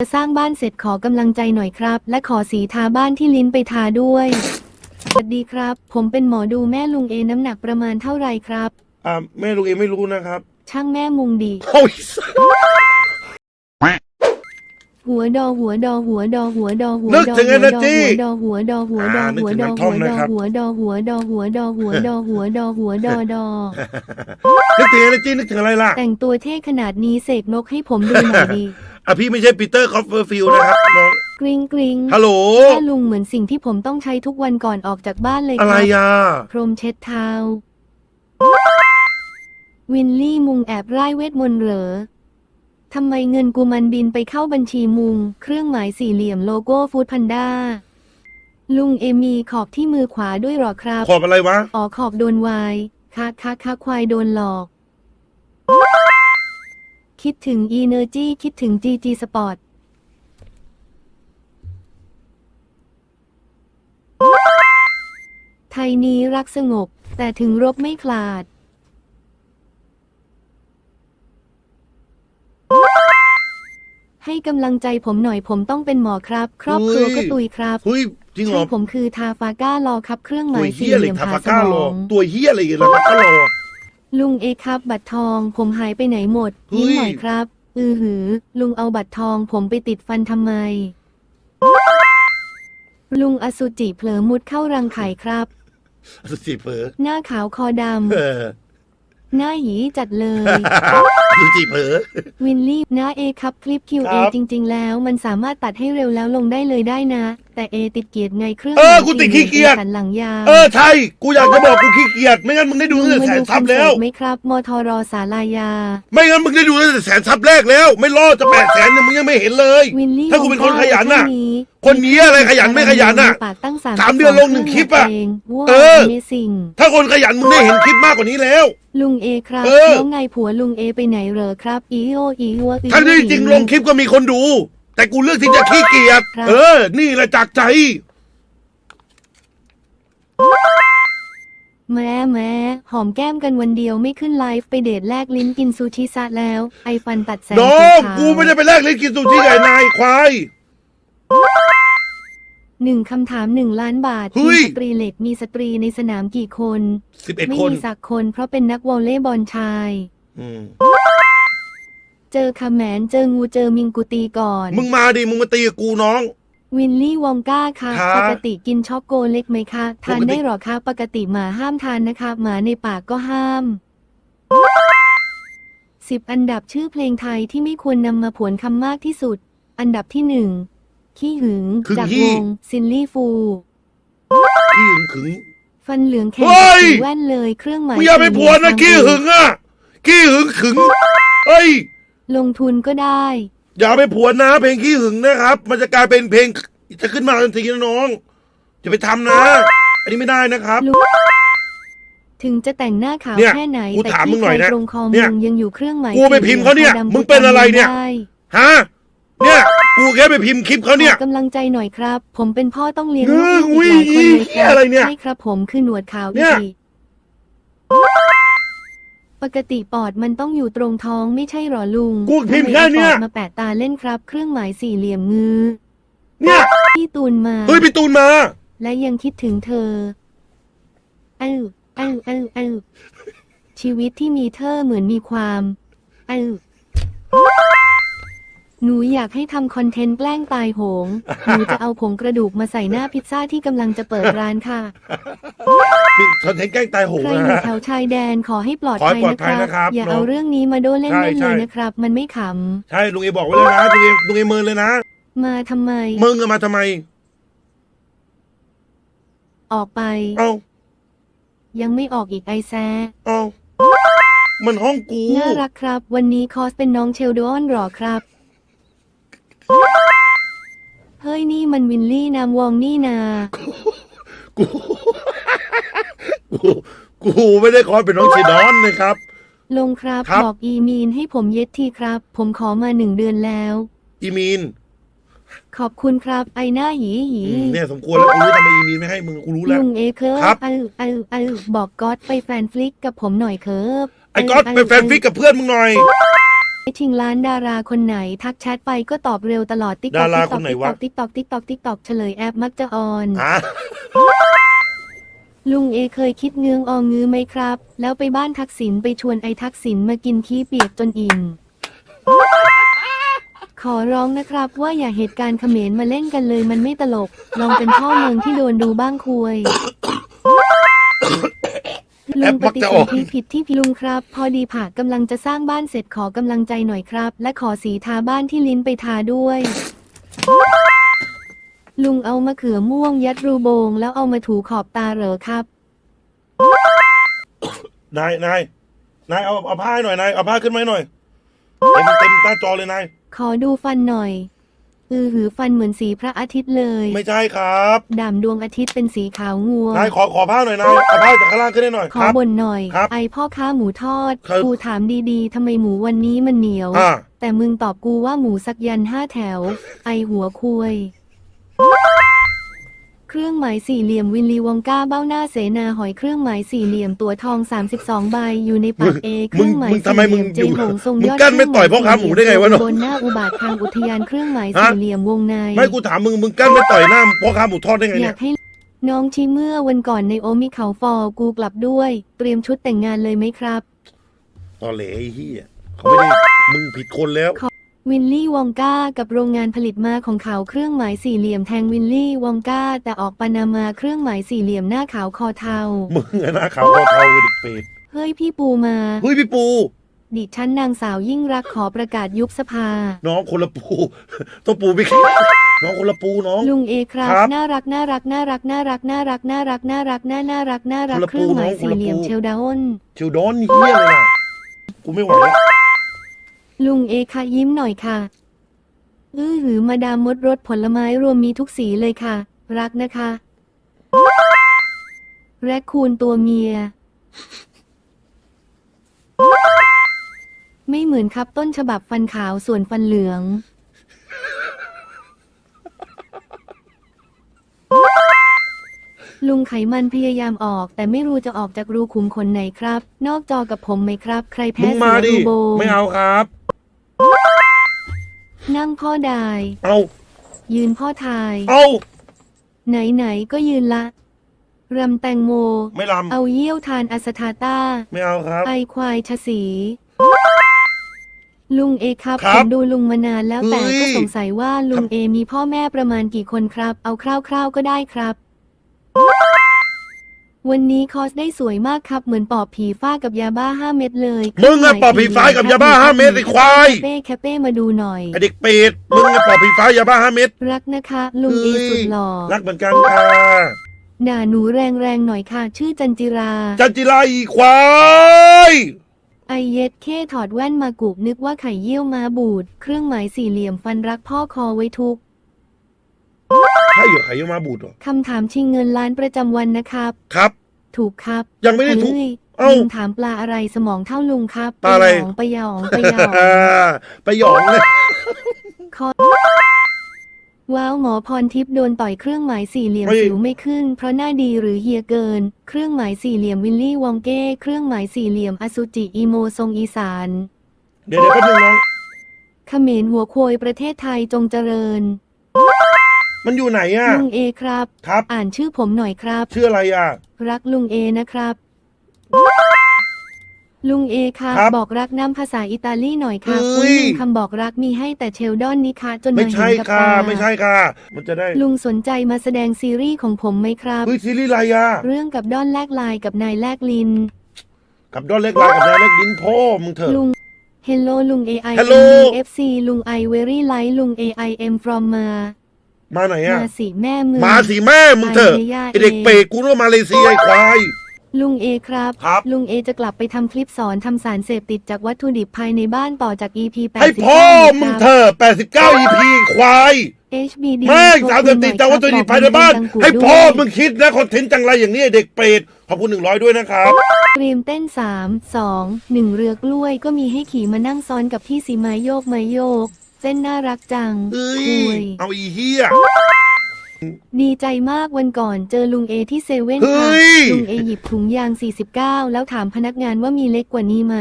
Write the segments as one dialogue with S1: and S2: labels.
S1: จะสร้างบ้านเสร็จขอกำลังใจหน่อยครับ และขอสีทาบ้านที่ลิ้นไปทาด้วย สวัสดีครับ ผมเป็นหมอดูแม่ลุงเอน้ำหนักประมาณเท่าไหร่ครับ
S2: อ่าแม่ลุงเองไม่รู้นะครับ
S1: ช่างแม่มุงดี
S2: โอ้ย
S1: หัวดอหัวดอหัวดอหัวดอหัว
S2: นึก
S1: ดอ
S2: ถึง
S1: หัวดอ
S2: Energy
S1: หัวดอหัวดอหัวดอ
S2: อ่านึ
S1: หั
S2: ก
S1: ว
S2: ถึง
S1: ดอ
S2: น้ำท่
S1: หั
S2: อ
S1: ว
S2: ม
S1: ดอ
S2: นะครับ
S1: หัวดอหัวดอหัวดอหัวดอหัวดอหัวดอดอ
S2: นึกถึงอะไรจีนึกถึงอะไรล่ะ
S1: แต่งตัวเท่ขนาดนี้เสกนกให้ผมดูหน่อยดี
S2: อะพี่ไม่ใช่ปีเตอร์คอฟเฟอร์ฟิลด์นะครับน้อง
S1: กริงกริง
S2: ฮัลโหล
S1: แม่ลุงเหมือนสิ่งที่ผมต้องใช้ทุกวันก่อนออกจากบ้านเลยค
S2: อะไร
S1: รับ
S2: อะ
S1: พรมเช็ดเท้า วินลี่มุงแอบไร้เวทมนต์เหรอทำไมเงินกูมันบินไปเข้าบัญชีมุง เครื่องหมายสี่เหลี่ยมโลโก้ฟู้ดพันด้า ลุงเอมีขอบที่มือขวาด้วยเหรอครับ
S2: ขอบอะไรวะ
S1: อ๋อขอบโดนวายคะคะคะควายโดนหลอก คิดถึง Energy คิดถึง GG Sport ไทยนี้รักสงบ แต่ถึงรบไม่คลาด ให้กำลังใจผมหน่อยผมต้องเป็นหมอครับ ครอบครัว
S2: เฮ้ย
S1: ก็ตุยครับ
S2: เฮ้ยจริงเหร
S1: ใช่
S2: อ
S1: ผมคือทาฟาก้ารอครับเครื่องห
S2: ตัว
S1: มาย
S2: เฮี
S1: สี่
S2: ย
S1: เห
S2: เลย
S1: ลี่ยม
S2: ทา
S1: ผ่า
S2: ฟา
S1: ส
S2: ก้ามรอ
S1: อง
S2: ตัวเฮียอะไรกันทาฟาก้ารอ
S1: ลุงเอครับบัตรทอง ผมหายไปไหนหมด
S2: เฮ้ย
S1: ยิ้มหน่อยครับ อือหือ ลุงเอาบัตรทองผมไปติดฟันทำไม ลุงอสุจิเผลอมุดเข้ารังไข่ครับ
S2: สุจิเผลอ
S1: หน้าขาวคอด
S2: เออำ
S1: หน้าหยีจัดเลย
S2: สุจิเผลอ
S1: วินลี่หน้าเอครับคลิป QA
S2: ครับ
S1: จริง ๆ แล้วมันสามารถตัดให้เร็วแล้วลงได้เลยได้นะ แต่เอติดเกียรติไงเครื่อง
S2: เออ
S1: หมาย
S2: กูติด
S1: สี่
S2: ขี้เกียจ
S1: สันหลังยาว
S2: เออใช่กูอยากจะบอกกูขี้เกียจไม่งั้นมึงได้ดูตั้งแต่
S1: มา
S2: แสน
S1: ดู
S2: ซับแล้ว
S1: คอนเสิร์ตไหมครับมทรสาลายา
S2: ไม่งั้นมึงได้ดูตั้งแต่แสนซับแรกแล้ว ไม่รอดจะแปดแสนเนี่ยมึงยังไม่เห็นเลย
S1: วินลี่
S2: ถ้ากูเป็นคนขยันน่ะ
S1: วงก้า
S2: คน นี้อะไรขยันไม่ขยันน่ะ
S1: ปากตั้งสาม
S2: สามเดือนลงหนึ่งคลิปอะ
S1: เองว้าว
S2: เออ
S1: เมซิง
S2: ถ้าคนขยันมึงได้เห็นคลิปมากกว่านี้แล้ว
S1: ลุงเอครับ
S2: เออ
S1: แล้วไงผัวลุงเอไปไหนเหรอครับ อีโออีวัวอี
S2: ทั้งที่จริงๆลงคลิปก็มีคนดู แต่กูเลือกที่จะขี้เกียจ
S1: ครับ
S2: เออ นี่แหละจากใจ
S1: แม้แม้หอมแก้มกันวันเดียวไม่ขึ้นไลฟ์ไปเดทแลกลิ้นกินซูชิซะแล้ว ไอฟันตัดแสง
S2: น้อ
S1: สี
S2: ง
S1: ขาว
S2: กูไม่ได้ไปแลกลิ้นกินซูชิกับไอ้นายควาย
S1: หนึ่งคำถามหนึ่งล้านบาท
S2: เฮ้
S1: ที
S2: ย
S1: มสตรีเหล็กมีสตรีในสนามกี่คน
S2: สิบเอ็ด
S1: ไม่
S2: คน
S1: มีสักคนเพราะเป็นนักวอลเลย์บอลชาย
S2: อืม
S1: เจอคาแมนเจองูเจอมิงกุตีก่อน
S2: มึงมาดิ มึงมาตีกับกูน้อง
S1: วินลี่วองก้าค่ะ
S2: ครับ
S1: ปกติกินช็อกโกเล็กไหมคะ ทาน
S2: ปกติ
S1: ได้หรอคะ ปกติหมาห้ามทานนะคะ หมาในปากก็ห้ามสิบอันดับชื่อเพลงไทยที่ไม่ควรนำมาผวนคำมากที่สุด อันดับที่หนึ่ง ขี้หึง
S2: คือ
S1: จาก
S2: ขี้
S1: วงซินลี่ฟู
S2: ขี้หึงขึง
S1: ฟันเหลืองแข็ง
S2: เฮ้ย
S1: สีแว่นเลยเครื่องหมาย
S2: มึงอย่าไป
S1: สี่
S2: พวนนะ
S1: เหลี่
S2: ขี้
S1: ยม
S2: หึงอะขี้หึงขึงเฮ้ย
S1: ลงทุนก็ได้
S2: อย่าไปผวนนะ เพลงขี้หึงนะครับ มันจะกลายเป็นเพลงจะขึ้นมาทันทีนะน้องอย่าไปทำนะ อันนี้ไม่ได้นะครับ
S1: รู้ถึงจะแต่งหน้าขาว
S2: เนี่ย
S1: แค่ไหน
S2: กู
S1: แต่
S2: ถามมึ
S1: ที่
S2: งหน่อยนะ
S1: ตรงคอ
S2: เนี่
S1: มึ
S2: ย
S1: งยังอยู่เครื่องหมาย
S2: กูไปพิมพ์เขาเนี่ย
S1: สี่หลี่
S2: มึงเป็นอะไรเนี่ย
S1: ได้
S2: ฮะเนี่ย กูแค่ไปพิมพ์คลิปเขาเนี่ย
S1: ขอกำลังใจหน่อยครับ ผมเป็นพ่อต้องเลี้ยง
S2: เอ
S1: ลู
S2: อกอุ้ย
S1: อีกหลายคนเลยค
S2: เหี้ย
S1: รับ
S2: อะไรเนี่ย
S1: ใช่ครับผมคือหนวดขาว
S2: เนี่
S1: อี
S2: ย
S1: กปกติปอดมันต้องอยู่ตรงท้องไม่ใช่หรอลุง
S2: กูพิมพ์แค่เนี้ย
S1: ทำไมอาปอดมาแปะตาเล่นครับ เครื่องหมายสี่เหลี่ยมมือ
S2: เนี่ย
S1: พี่ตูนมา
S2: เฮ้ยพี่ตูนมา
S1: และยังคิดถึงเธอเอ้าเอ้าเอ้าเอ้าชีวิตที่มีเธอเหมือนมีความเอ้า หนูอยากให้ทำคอนเทนต์แกล้งตายโหง หนูจะเอาผงกระดูกมาใส่หน้าพิซซ่าที่กำลังจะเปิดร้านค่ะ
S2: พี่คอนเทนต์แกล้งตายโหง
S1: ใคร
S2: นะ
S1: อยู่
S2: ฮะ
S1: แถวชายแดนขอให้ปลอด
S2: ขอให้
S1: ภัย
S2: ปลอดภัย
S1: นะ
S2: นะ
S1: ค
S2: ครั
S1: รับบอย่า
S2: น้อง
S1: เอาเรื่องนี้มาโดนเล่น
S2: ใช่
S1: เล่น
S2: ใช่
S1: เลยนะครับ มันไม่ข
S2: ใช่ลุงเอบอกไว้แล้วนะลุงเอลุงเอเมินเลยนะำ
S1: มาทำไม
S2: มึงอะมาทำไม
S1: ออกไป
S2: เอ้า
S1: ยังไม่ออกอีกไอแซะ
S2: เอ้ามันห้องกู
S1: น่ารักครับ วันนี้คอสเป็นน้องเชลดอนหรอครับ เฮ้ยนี่มันวินลี่นามวองนี่นา
S2: กู กูกูไม่ได้คอนเป็นน้องชีดอนนะครับ
S1: ลงครับ
S2: ครับ
S1: บอกอีมีนให้ผมเย็ดทีครับ ผมขอมาหนึ่งเดือนแล้ว
S2: อีมีน
S1: ขอบคุณครับไอหน้าหยีหยี
S2: อืมเนี่ยสมควรแล้วกูรู้ทำไมอีมีนไม่ให้มึงกูรู้แล้ว
S1: ลุงเอเคิร์
S2: ครับ
S1: เออเออเออบอกก๊อตไปแฟนฟลิกกับผมหน่อยเคิร์ฟ
S2: ไอ้ก๊อตเป็นแฟนฟิกกับเพื่อนมึงหน่อย
S1: ชิงล้านดาราคนไหนทักแชทไปก็ตอบเร็วตลอดติ๊ก
S2: ดาราคนไหนวะ
S1: ติ๊กตอกติ๊กตอกติ๊กตอกเฉลยแอปมักจะออน
S2: อะ
S1: ลุงเอเคยคิดเงื้องอองงื้อไหมครับ แล้วไปบ้านทักษิณไปชวนไอ้ทักษิณมากินขี้เปียกจนอิ่ม ขอร้องนะครับว่าอย่าเหตุการณ์เขมรมาเล่นกันเลยมันไม่ตลก ลองเป็นพ่อเมืองที่โดนดูบ้างคุย ลุ
S2: ป
S1: งป
S2: มัก
S1: ฏิ
S2: จะ
S1: ส
S2: อนอก
S1: ธิผิดที่พี่ลุงครับ พอดีผ่ากำลังจะสร้างบ้านเสร็จขอกำลังใจหน่อยครับ และขอสีทาบ้านที่ลิ้นไปทาด้วย ลุงเอามะเขือม่วงยัดรูโบง แล้วเอามาถูขอบตาเหรอครับ
S2: นายนายนายเอาเอาผ้าให้หน่อยนายเอาผ้าขึ้นมาให้หน่อยเต็มเต็มหน้าจอเลยนาย
S1: ขอดูฟันหน่อย อือหือฟันเหมือนสีพระอาทิตย์เลย
S2: ไม่ใช่ครับ
S1: ด่ามดวงอาทิตย์เป็นสีขาวงัว
S2: นายขอขอผ้าหน่อยนายเอาผ้าจากข้างล่างขึ้นให้หน่อย
S1: ข
S2: ค
S1: อ
S2: รับ
S1: บ่นหน่อย
S2: ครับ
S1: ไอพ่อค้าหมูทอด
S2: ครับ
S1: กูถามดีๆทำไมหมูวันนี้มันเหนียว
S2: อ่า
S1: แต่มึงตอบกูว่าหมูสักยันห้าแถว ไอหัวคุย เครื่องหมายสี่เหลี่ยมวินลีวองก้าเบ้าหน้าเสนาหอยเครื่องหมายสี่เหลี่ยมตัวทอง 32 ใบอยู่ในปากเอเค
S2: มึ
S1: รื่
S2: ง
S1: องหมาย
S2: มึงทำ
S1: สี่
S2: ไม
S1: เห
S2: มึ
S1: ลี่
S2: ง
S1: ยมเจ
S2: อยู่
S1: หงทรง
S2: มึง
S1: ยอด
S2: กั้นไม่ต่อยพ่อค้าหมูได้ไงวะเนอะ
S1: บนหน้าอุบาททางอุทยานเครื่องหมาย
S2: ฮะ
S1: สี่เหลี่ยมวงใน
S2: ไม่กูถามมึงมึงกั้นไม่ต่อยหน้าพ่อค้าหมูทอดได้ไง
S1: อ
S2: เนี่ยา
S1: ยกให้น้องชี้เมื่อวันก่อนในโอมิเขาฟอร์กูกลับด้วย เตรียมชุดแต่งงานเลยไหมครับ
S2: ตอเหลไอ้เหี้ยเขาไม่ได้มึงผิดคนแล้ว
S1: วินลี่วองก้ากับโรงงานผลิตมาของเขาเครื่องหมายสี่เหลี่ยมแทงวินลี่วองก้าแต่ออกปานามาเครื่องหมายสี่เหลี่ยมหน้าขาวคอเทา
S2: มึงอะหน้าขาวคอเทาเด็กเป็ด
S1: เฮ้ยพี่ปูมา
S2: เฮ้ยพี่ปู
S1: ดิฉันนางสาวยิ่งรักษณ์ขอประกาศยุบสภา
S2: น้องคนละปู ต้องปูพี่น้องคนละปูน้อง
S1: ลุงเอครับ
S2: ครับ
S1: น่ารักน่ารักน่ารักน่ารักน่ารักน่ารักน่ารักน่าน่ารักน่ารัก
S2: คนละ
S1: เครื่องหมาย
S2: ปูน้องคนละ
S1: สี่เหลี่ยม
S2: ปู
S1: เชลดาอน
S2: ชิวดอนเฮี้ยเลยนะกูไม่ไหวแล้ว
S1: ลุงเอค่ะยิ้มหน่อยค่ะ อื้อหือมาดามมดรสผลไม้รวมมีทุกสีเลยค่ะ รักนะคะ แรคคูนตัวเมีย ไม่เหมือนครับต้นฉบับฟันขาวส่วนฟันเหลือง ลุงไขมันพยายามออก แต่ไม่รู้จะออกจากรูขุมขนไหนครับ นอกจอกับผมไหมครับ ใคร
S2: มึ
S1: แพ้
S2: ง
S1: เสี
S2: มายดิ
S1: รูโบ
S2: ไม่เอาครับ
S1: นั่งพ่อดาย
S2: เอา
S1: ยืนพ่อทาย
S2: เอา
S1: ไหนๆก็ยืนละรำแตงโม
S2: ไม่ล
S1: เอาเยี่ยวทานอาสทาต้าำ
S2: ไม่เอาครับ
S1: ไอควายชะสี ลุงเอครับ
S2: ครั
S1: ผ
S2: บ
S1: มดูลุงมานานแล้วแต่
S2: เฮ้ย
S1: ก็สงสัยว่าลุ
S2: ครั
S1: ง
S2: บ
S1: เอมีพ่อแม่ประมาณกี่คนครับ เอาคร่าวๆก็ได้ครับ วันนี้คอสได้สวยมากครับ เหมือนปอบผีฟ้ากับยาบ้าห้าเม็ดเลย
S2: มึงอะปอบผีฟ้ากับยาบ้าห้าเม็ดไอ้ควาย
S1: แคเป้แคเป้มาดูหน่อย
S2: ไอเด็กเป็ดมึงอะปอบผีฟ้ายาบ้าห้าเม็ด
S1: รักนะคะลุงเอสุดหล่อ
S2: รักเหมือนกันค่ะ
S1: ด่าหนูแรงๆหน่อยค่ะ ชื่อจันจิรา
S2: จันจิราอีควาย
S1: ไอเย็ดเคถอดแว่นมากูบนึกว่าไข่เยี่ยวมาบูด เครื่องหมายสี่เหลี่ยมฟันรักพ่อคอไว้ทุก
S2: ใช่เหรอใครยังมาบูดเหรอ
S1: คำถามชิงเงินล้านประจำวันนะครับ
S2: ครับ
S1: ถูกครับ
S2: ยังไม่ได้ถูก
S1: เฮ้ย
S2: เอ้า
S1: ลุงถามปลาอะไรสมองเท่าลุงครับ
S2: ปลาอะไร
S1: หยองไปหยองไปหยอง
S2: ไปหยองเลย
S1: คอว้าวหมอพรทิพย์โดนต่อยเครื่องหมายสี่เหลี่ยม
S2: ไม่
S1: สิวไม่ขึ้น เพราะหน้าดีหรือเฮียเกิน เครื่องหมายสี่เหลี่ยมวิลลี่วองเก้เครื่องหมายสี่เหลี่ยมอสุจิอีโมทรงอีสาน
S2: เดี๋ยวเดี๋ยวแป๊บนึงน้อง
S1: เขมรหัวโคยประเทศไทยจงเจริญ
S2: มันอยู่ไหนอะ
S1: ลุงเอครับ
S2: ครับ
S1: อ่านชื่อผมหน่อยครับ
S2: ชื่ออะไรอะ
S1: รักลุงเอนะครับ ลุงเอครับ
S2: ครับ
S1: บอกรักน้ำภาษาอิตาลีหน่อยครับ
S2: เฮ้
S1: อุ้
S2: ย
S1: ยคำบอกรักมีให้แต่เชลดอนนี่คะจน
S2: ไม่
S1: มาเห็
S2: ใช่
S1: นกับ
S2: ค่ะ
S1: ตา
S2: ไม่ใช่ค่ะ มันจะได้
S1: ลุงสนใจมาแสดงซีรีส์ของผมไหมครับ
S2: เฮ้ยซีรีส์อะไรอะ
S1: เรื่องกับดอนแลกลายกับนายแลกลิน
S2: กับดอนเล็กลายกับนายเล็กดินพ่อมึงเถอะ
S1: ลุง Hello ลุง AI
S2: Hello
S1: FC ลุง I very like ลุง AI M from มา
S2: มาไหนอะ
S1: มาสิแม่มือ
S2: มาสิแม่มึงเถอะ
S1: ไปเลยย่า
S2: ไอเด็ก
S1: เอ
S2: เปรตกูรู้ว่ามาเลเซียไอ้ควาย
S1: ลุงเอครับ
S2: ครับ
S1: ลุงเอจะกลับไปทำคลิปสอนทำสารเสพติดจากวัตถุดิบภายในบ้านต่อจาก EP 89
S2: ให้พ่อมึงเถอะ89 EP ควาย
S1: HBD
S2: แม่ง
S1: โทร
S2: สารเสพติด
S1: คุ
S2: จาก
S1: ยห
S2: วัต
S1: น่
S2: ถุ
S1: อย
S2: ดิบ
S1: ครับ
S2: ภายในบ้าน
S1: บอก
S2: ให้
S1: ดังๆ
S2: พ่อ
S1: ด้วย
S2: มึงคิดนะคอนเทนต์จังไรอย่างนี้ไอ้เด็กเปรตขอบคุณหนึ่งร้อยด้วยนะครับ
S1: เตรียมเต้น 3 2 1 เรือกล้วยก็มีให้ขี่มานั่งซ้อนกับพี่สีไม้โยกไม้โยก เต้นน่ารักจัง
S2: เอ้ย
S1: คุย
S2: เอาอีเฮีย
S1: ดีใจมากวันก่อนเจอลุงเอที่เซเว่น
S2: เฮ้
S1: ค่ะ
S2: ย
S1: ลุงเอหยิบถุงยาง 49 แล้วถามพนักงานว่ามีเล็กกว่านี้ไหม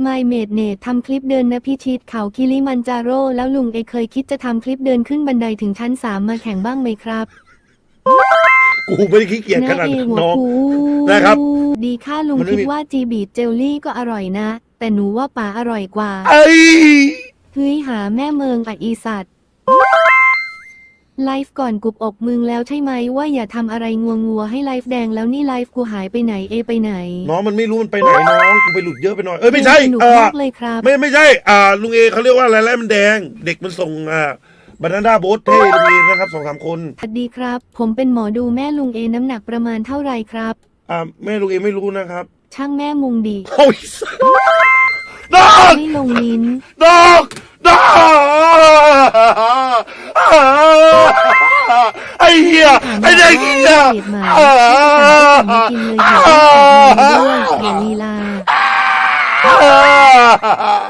S1: ไมเมดเนททำคลิปเดินนะพิชิตเขาคิริมันจาโร่แล้วลุงเอเคยคิดจะทำคลิปเดินขึ้นบันไดถึงชั้นสามมาแข่งบ้างไหมครับ
S2: กูไม่ได้ขี้เกียจขนาด
S1: เอ
S2: นั้น
S1: หัว
S2: น้อง
S1: คู
S2: นะครับ
S1: ดีค่าลุง
S2: มันไม่
S1: คิด
S2: มี
S1: ว่าจีบีดเจลลี่ก็อร่อยนะ แต่หนูว่าป๋าอร่อยกว่า
S2: ไอ้
S1: เฮ้ยหาแม่เมืองอะอีสัตว์ไลฟ์ก่อนกุบอกมึงแล้วใช่ไหมว่าอย่าทำอะไรงัวงัวๆให้ไลฟ์แดงแล้วนี่ไลฟ์กูหายไปไหนเอไปไหน
S2: น้องมันไม่รู้มันไปไหนน้องกูไปหลุดเยอะไปหน่อยเอ้ยไม่ใช่
S1: สนุก
S2: เออ
S1: มากเลยครับ
S2: ไม่ไม่ใช่ อ่าลุงเอเขาเรียกว่าอะไรแล้วมันแดง เด็กมันส่งอ่าบานาน่าโบ๊ทให้ลุงเอนะครับสองสามคน
S1: สวัสดีครับ ผมเป็นหมอดูแม่ลุงเอน้ำหนักประมาณเท่าไหร่ครับ
S2: อ่าแม่ลุงเอไม่รู้นะครับ
S1: ช่างแม่มุงดี
S2: โอ้ยดอก
S1: ไม่ลงลิ้น
S2: ดอกดอกไอ้เหี้ยไอ้เด็กเหี้ย
S1: เห็ดหมาไม่กินเลยอย่าด้วยอย่าลีลา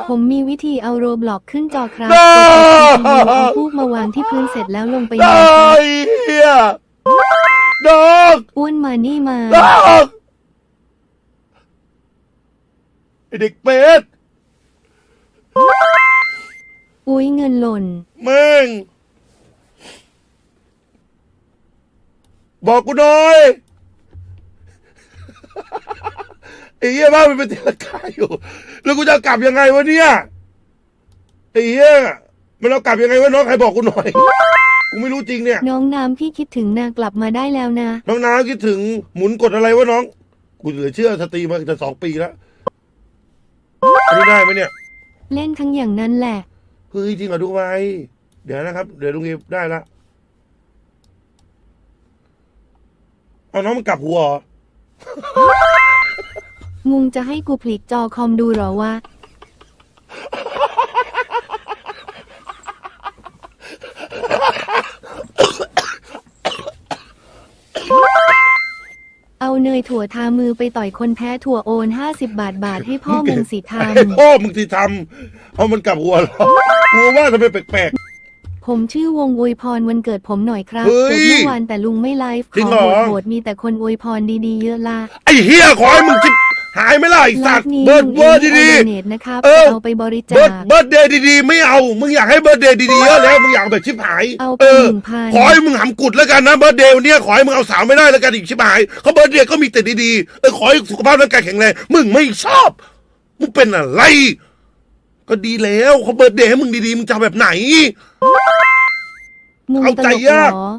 S1: ผมมีวิธีเอาโรบล็อกขึ้นจอครับกด CPU เอาพูกมาวางที่พื้นเสร็จแล้วลงไป
S2: ด
S1: น
S2: อ
S1: อนค
S2: ก
S1: รับ
S2: เหี้ยดอก
S1: อ้วนมานี่มา
S2: ดอกไอ้ เด็กเป็ด
S1: อุ้ยเงินหล่น
S2: แม่งบอกกูหน่อยไอ้เหี้ยบ้านมันเป็นเทลกาอยู่ แล้วกูจะกลับยังไงวะเนี่ยไอ้เหี้ยมันเรากลับยังไงวะน้องใครบอกกูหน่อย กูไม่รู้จริงเนี่ย
S1: น้องน้ำพี่คิดถึงนากลับมาได้แล้วนะ
S2: น้องน้ำคิดถึงหมุนกดอะไรวะน้อง กูเหลือเชื่อสตรีมาจะสองปีแล้วอั นนี้ได้ไหมเนี่ย
S1: เล่นทั้งอย่างนั้นแหละ
S2: เฮ้ยจริงเหรอดูไว้เดี๋ยวนะครับ เดี๋ยวลุงเอได้ละเอาน้องมันกลับหัวเหรอ
S1: มุงจะให้กูพลิกจอคอมดูเหรอวะ เอาเนยถั่วทามือไปต่อยคนแพ้ถั่วโอนห้าสิบบาทบาทให้พ่อมึงสิท
S2: ไอ้พ่อมึงที่ทำเอามันกลับหัวเหรอกูว่าทำไมแปลกำ
S1: ผมชื่อวงอวยพรวันเกิดผมหน่อยครับ
S2: เฮ้ย
S1: เกิดเมื่อวานแต่ลุงไม่ไลฟ์
S2: จริ
S1: ของ
S2: เหรอ
S1: โหดๆมีแต่คนอวยพรดีๆเยอะละ
S2: ๆไอ้เฮียขอให้มึงจิบ หายไหมล่ะไอ้
S1: ไล
S2: สัตว์
S1: ฟ์นี้
S2: เบิร์ด
S1: ลุง
S2: เบิร์ด
S1: เอ
S2: ดี
S1: เนตนะครับ
S2: เออ
S1: เอาไปบริ
S2: ๆ
S1: จา
S2: เบิร์ด
S1: ค
S2: เบิร์ดเดย์ดีๆไม่เอา มึงอยากให้เบิร์ดเดย์ดีๆเยอะแล้วมึงอยากเอาแบบชิบหาย
S1: เอาไป
S2: เออ
S1: หนึ่งพัน
S2: ขอให้มึงหำกุดแล้วกันนะเบิร์ดเดย์วันเนี้ยขอให้มึงเอาสาวไม่ได้แล้วกันอีกชิบหายเขาเบิร์ดเดย์ก็มีแต่ดีๆเออขอให้สุขภาพร่างกายแข็งแรงมึงไม่ชอบมึงเป็นอะไร ก็ดีแล้วเขาเบิร์ดเดย์ให้มึงดีๆมึงจะเอาแบบไหน
S1: มุง
S2: เอา
S1: ต
S2: ใจ
S1: ลก
S2: ยาก
S1: เหรอ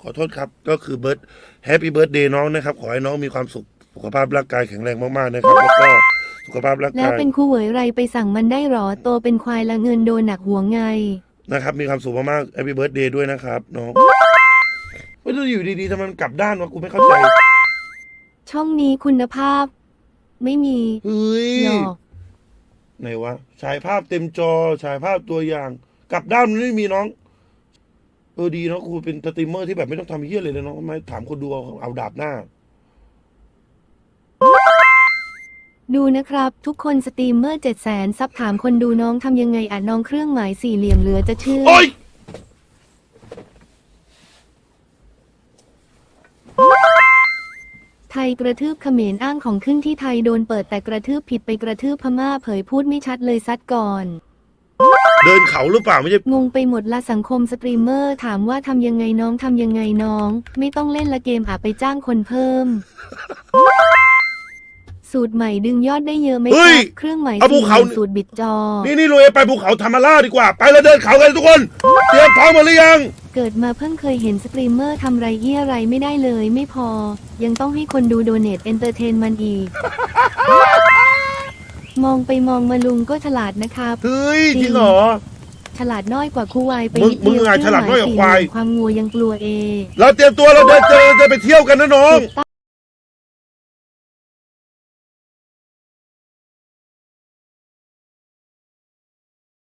S2: ขอโทษครับ ก็คือเบิร์ดแฮปปี้เบิร์ดเดย์น้องนะครับ ขอให้น้องมีความสุข สุขภาพร่างกายแข็งแรงมากๆนะครับ แล้วก็สุขภาพร่าง
S1: แล้ว
S2: กาย
S1: เป็นคู่เหวยไรไปสั่งมันได้หรอ โตเป็นควายละเงินโดนหนักหัวไง
S2: นะครับมีความสุขมากๆแฮปปี้เบิร์ดเดย์ด้วยนะครับน้องไม่ต้องอยู่ดีๆทำไมมันกลับด้านวะกูไม่เข้าใจ
S1: ช่องนี้คุณภาพ ไม่มี
S2: เฮ้ย
S1: หยอก
S2: ไหนวะฉายภาพเต็มจอฉายภาพตัวอย่าง กลับด้านมันไม่มีน้องเออดีเนาะกูเป็นสตรีมเมอร์ที่แบบไม่ต้องทำเฮี้ยเลยเลยเนาะไม่ถามคนดูเอาเอาดาบหน้า
S1: ดูนะครับ ทุกคนสตรีมเมอร์เจ็ดแสนซับถามคนดูน้องทำยังไงอะน้องเครื่องหมายสี่เหลี่ยมเหลือจะเชื่อ
S2: โอ้ย
S1: ไทยกระทืบเขมรอ้างของขึ้นที่ไทยโดนเปิดแต่กระทืบผิดไปกระทืบพม่าเผยพูดไม่ชัดเลยซัดก่อน
S2: เดินเขาหรือเปล่าไม่ใช่
S1: งงไปหมดละสังคมสตรีมเมอร์ถามว่าทำยังไงน้องทำยังไงน้อง ไม่ต้องเล่นละเกมอาไปจ้างคนเพิ่ม สูตรใหม่ดึงยอดได้เยอะไหมค
S2: เฮ้
S1: รั
S2: ย
S1: บเครื่องหมาย
S2: เอาภู
S1: สี่เห
S2: เขา
S1: ลี่ยมสูตรบิดจอ
S2: นี่นี่ลุยไปภูเขาธรรมราชดีกว่า ไปแล้วเดินเขากันทุกคน เตรียมพร้อมหมาหรือยัง
S1: เกิดมาเพิ่งเคยเห็นสตรีมเมอร์ทำไรเยี่ยอะไรไม่ได้เลยไม่พอ ยังต้องให้คนดูโดเน t เอนเตอร์เทนมันอีก มองไปมองมาลุงก็ฉลาดนะครับ
S2: เฮ้ยจริงเหรอ
S1: ฉลาดน้อยกว่าคู่วายไป
S2: มึง
S1: นิดเดียว
S2: มึงอะฉลาดน้อยกว่าควาย
S1: เครื่องหมสี่เหลี่มความงัวยังกลัวเอ
S2: เราเตรียมตัวเราเดินเจอเดินไปเที่ยวกันนะน้อง
S1: ถูกต้อง